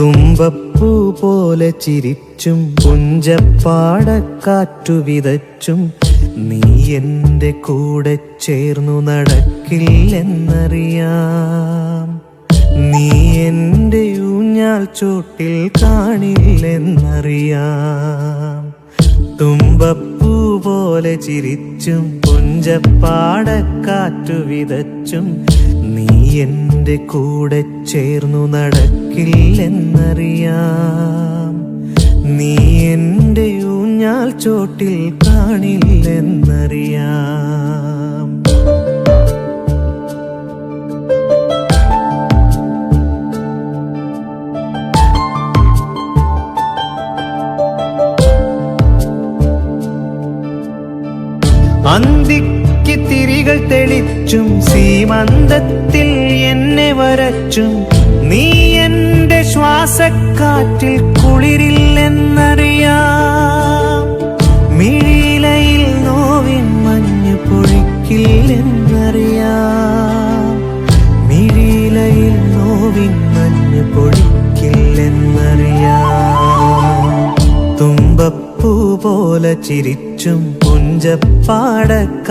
തുമ്പപ്പൂ പോലെ ചിരിച്ചും പുഞ്ചപ്പാടക്കാറ്റു വിതച്ചും നീ എന്റെ കൂടെ ചേർന്നു നടക്കില്ലെന്നറിയാം. നീ എന്റെ ഊഞ്ഞാൽ ചോട്ടിൽ കാണില്ലെന്നറിയാം. തുമ്പപ്പൂ പോലെ ചിരിച്ചും പുഞ്ചപ്പാടക്കാറ്റു വിതച്ചും നീ എന്റെ കൂടെ ചേർന്നു നടക്കില്ലെന്നറിയാം നീ എന്റെ ഊഞ്ഞാൽ ചോട്ടിൽ കാണില്ലെന്നറിയാം. അന്തിക്ക് തിരികൾ തെളിച്ചും സീമന്തത്തിൽ എന്നെ വരച്ചും ശ്വാസക്കാറ്റിൽ കുളിരില്ലെന്നറിയാം. മിഴിയിലയിൽ നോവിൻ മഞ്ഞ് പൊഴിക്കില്ലെന്നറിയാം. നോവിൻ മഞ്ഞ് പൊഴിക്കില്ലെന്നറിയാം. തുമ്പപ്പൂ പോലെ ചിരിച്ചും പുഞ്ചപ്പാടക്ക